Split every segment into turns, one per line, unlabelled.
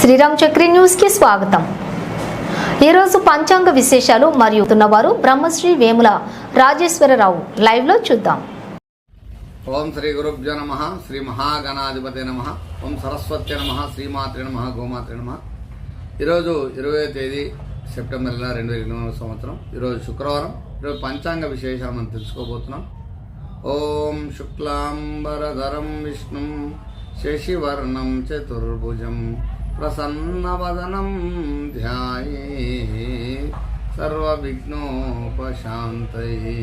శ్రీరామ్ చక్రి న్యూస్కి స్వాగతం. ఈరోజు పంచాంగ విశేషాలు మరియు ఉన్నవారు బ్రహ్మశ్రీ వేముల రాజేశ్వరరావు లైవ్లో చూద్దాం.
ఓం శ్రీ గురుభ్యో నమ శ్రీ మహాగణాధిపతి నమ ఓం సరస్వతి నమ శ్రీమాత్రి నమ గోమాత్రి నమ. ఈరోజు ఇరవై తేదీ సెప్టెంబర్ నెల రెండు వేల ఇరవై సంవత్సరం. ఈరోజు శుక్రవారం. ఈరోజు పంచాంగ విశేషాలు మనం తెలుసుకోబోతున్నాం. ఓం శుక్లాంబరధరం విష్ణుం శశివర్ణం చతుర్భుజం. ప్రసన్నవదనం ధ్యాయే సర్వవిఘ్నోపశాంతయే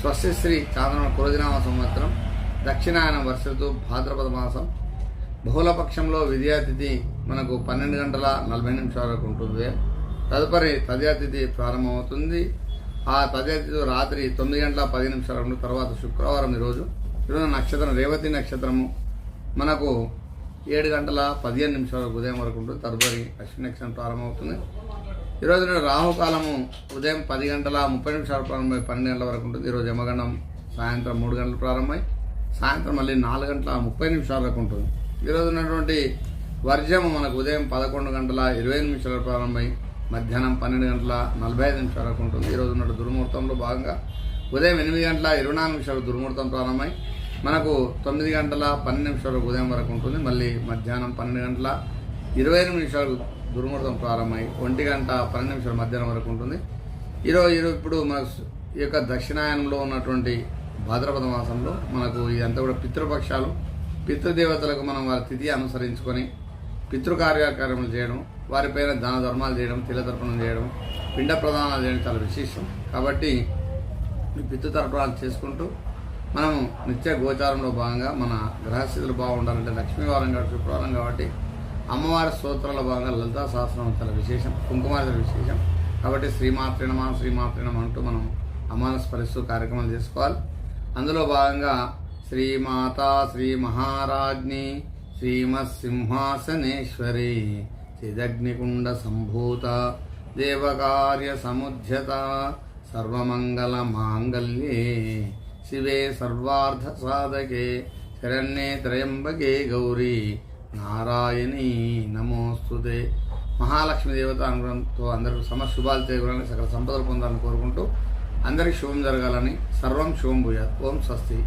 స్వస్తి శ్రీ చాంద్రమ కురజనామ సంవత్సరం దక్షిణాయన వర్షతు భాద్రపద మాసం బహుళపక్షంలో విద్యాతిథి మనకు పన్నెండు గంటల నలభై నిమిషాల వరకు ఉంటుంది తదుపరి తద్యాతిథి ప్రారంభమవుతుంది. ఆ తద్యాతిథి రాత్రి తొమ్మిది గంటల పది నిమిషాల తర్వాత శుక్రవారం ఈరోజు ఈరోజు నక్షత్రం రేవతి నక్షత్రము మనకు ఏడు గంటల పదిహేను నిమిషాల ఉదయం వరకు ఉంటుంది తదుపరి అశ్విని నక్షత్రం ప్రారంభమవుతుంది. ఈరోజు రాహుకాలము ఉదయం పది గంటల ముప్పై నిమిషాలు ప్రారంభమై పన్నెండు గంటల వరకు ఉంటుంది. ఈరోజు యమగండం సాయంత్రం మూడు గంటలు ప్రారంభమై సాయంత్రం మళ్ళీ నాలుగు గంటల ముప్పై నిమిషాల వరకు ఉంటుంది. ఈరోజు ఉన్నటువంటి వర్జము మనకు ఉదయం పదకొండు గంటల ఇరవై నిమిషాల ప్రారంభమై మధ్యాహ్నం పన్నెండు గంటల నలభై ఐదు నిమిషాల వరకు ఉంటుంది. ఈరోజు ఉన్న దుర్ముహూర్తంలో భాగంగా ఉదయం ఎనిమిది గంటల ఇరవై నాలుగు నిమిషాలు దుర్ముహూర్తం ప్రారంభమై మనకు తొమ్మిది గంటల పన్నెండు నిమిషాలు ఉదయం వరకు ఉంటుంది. మళ్ళీ మధ్యాహ్నం పన్నెండు గంటల ఇరవై ఎనిమిది నిమిషాలు దుర్ముహూర్తం ప్రారంభమై ఒంటి గంట పన్నెండు నిమిషాల మధ్యాహ్నం వరకు ఉంటుంది. ఈరోజు ఈరోజు ఇప్పుడు మన ఈ యొక్క దక్షిణాయనంలో ఉన్నటువంటి భాద్రపద మాసంలో మనకు ఇదంతా కూడా పితృపక్షాలు. పితృదేవతలకు మనం వారి తిథి అనుసరించుకొని పితృకార్యక్రమాలు చేయడం వారిపైన దాన ధర్మాలు చేయడం తిలతర్పణం చేయడం పిండ ప్రదానాలు చేయడం చాలా విశేషం. కాబట్టి ఈ పితృతర్పణాలు చేసుకుంటూ మనం నిత్య గోచారంలో భాగంగా మన గ్రహస్థితులు బాగుండాలంటే లక్ష్మీవారం కాబట్టి శుక్రవారం కాబట్టి అమ్మవారి స్తోత్రాల భాగంగా లలితా సహస్రం చాలా విశేషం కుంకుమార్తెల విశేషం. కాబట్టి శ్రీమాత్రినమా శ్రీమాత్రినమా అంటూ మనం అమ్మాను స్మరిస్తూ కార్యక్రమాలు చేసుకోవాలి. అందులో భాగంగా శ్రీమాత శ్రీ మహారాజ్ని శ్రీమత్సింహాసనేశ్వరి చిదగ్నికుండ సంభూత దేవకార్య సముధ్యత సర్వమంగళ మాంగళ్యే శివే సర్వార్థ సాధకే శరణ్యే త్రయంబకే గౌరీ నారాయణి నమోస్తుదే మహాలక్ష్మి దేవత అనుగ్రహంతో అందరూ సమ శుభాలు చేకూరాలని సకల సంపదలు పొందాలని కోరుకుంటూ అందరికీ శుభం జరగాలని సర్వం శుభం భూయాత్ ఓం స్వస్తి।